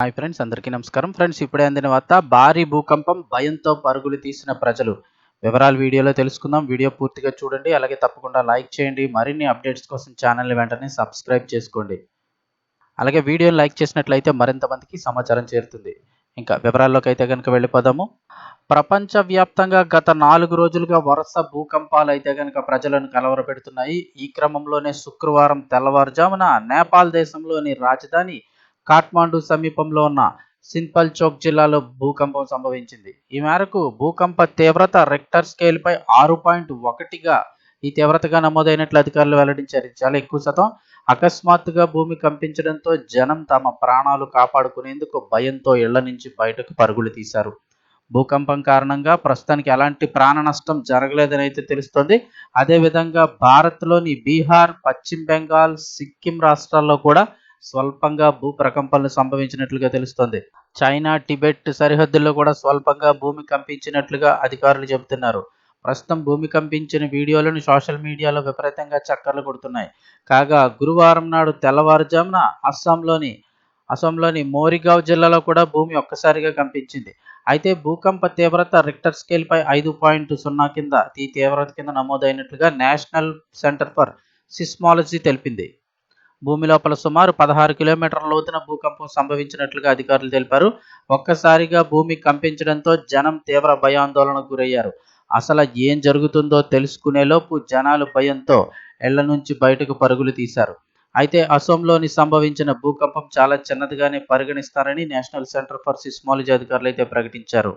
Hi friends అందరికీ నమస్కారం. Friends ఇప్పుడే అందిన వార్త భారీ భూకంపం భయంతో పరుగులు తీసిన ప్రజలు. వివరాలు వీడియోలో తెలుసుకుందాం. వీడియో పూర్తిగా చూడండి. అలాగే తప్పకుండా లైక్ చేయండి. మరిన్ని అప్డేట్స్ కోసం ఛానల్ని వెంటనే సబ్స్క్రైబ్ చేసుకోండి. అలాగే వీడియోని లైక్ చేసినట్లయితే మరింత మందికి సమాచారం చేరుతుంది. ఇంకా వివరాల్లోకి అయితే కనుక వెళ్ళిపోదాము. ప్రపంచవ్యాప్తంగా గత నాలుగు రోజులుగా వరుస భూకంపాలు అయితే కనుక ప్రజలను కలవరపెడుతున్నాయి. ఈ క్రమంలోనే శుక్రవారం తెల్లవారుజామున నేపాల్ దేశంలోని రాజధాని కాఠ్మాండు సమీపంలో ఉన్న సింపల్ చౌక్ జిల్లాలో భూకంపం సంభవించింది. ఈ మేరకు భూకంప తీవ్రత రెక్టర్ స్కేల్పై ఆరు పాయింట్ ఒకటిగా ఈ తీవ్రతగా నమోదైనట్లు అధికారులు వెల్లడించారు. చాలా ఎక్కువ శాతం అకస్మాత్తుగా భూమి కంపించడంతో జనం తమ ప్రాణాలు కాపాడుకునేందుకు భయంతో ఇళ్ళ నుంచి బయటకు పరుగులు తీశారు. భూకంపం కారణంగా ప్రస్తుతానికి ఎలాంటి ప్రాణ నష్టం జరగలేదని అయితే తెలుస్తోంది. అదేవిధంగా భారత్లోని బీహార్ పశ్చిమ బెంగాల్ సిక్కిం రాష్ట్రాల్లో కూడా స్వల్పంగా భూ ప్రకంపనలు సంభవించినట్లుగా తెలుస్తోంది. చైనా టిబెట్ సరిహద్దుల్లో కూడా స్వల్పంగా భూమి కంపించినట్లుగా అధికారులు చెబుతున్నారు. ప్రస్తుతం భూమి కంపించిన వీడియోలను సోషల్ మీడియాలో విపరీతంగా చక్కర్లు కొడుతున్నాయి. కాగా గురువారం నాడు తెల్లవారుజామున అస్సాంలోని అసోంలోని మోరిగావ్ జిల్లాలో కూడా భూమి ఒక్కసారిగా కంపించింది. అయితే భూకంప తీవ్రత రిక్టర్ స్కేల్పై ఐదు పాయింట్ సున్నా కింద ఈ తీవ్రత కింద నమోదైనట్లుగా నేషనల్ సెంటర్ ఫర్ సిస్మాలజీ తెలిపింది. భూమి లోపల సుమారు పదహారు కిలోమీటర్ల లోతున భూకంపం సంభవించినట్లుగా అధికారులు తెలిపారు. ఒక్కసారిగా భూమి కంపించడంతో జనం తీవ్ర భయాందోళనకు గురయ్యారు. అసలు ఏం జరుగుతుందో తెలుసుకునేలోపు జనాలు భయంతో ఇళ్ళ నుంచి బయటకు పరుగులు తీశారు. అయితే అసోంలోని సంభవించిన భూకంపం చాలా చిన్నదిగానే పరిగణిస్తారని నేషనల్ సెంటర్ ఫర్ సిస్మాలజీ అధికారులు అయితే ప్రకటించారు.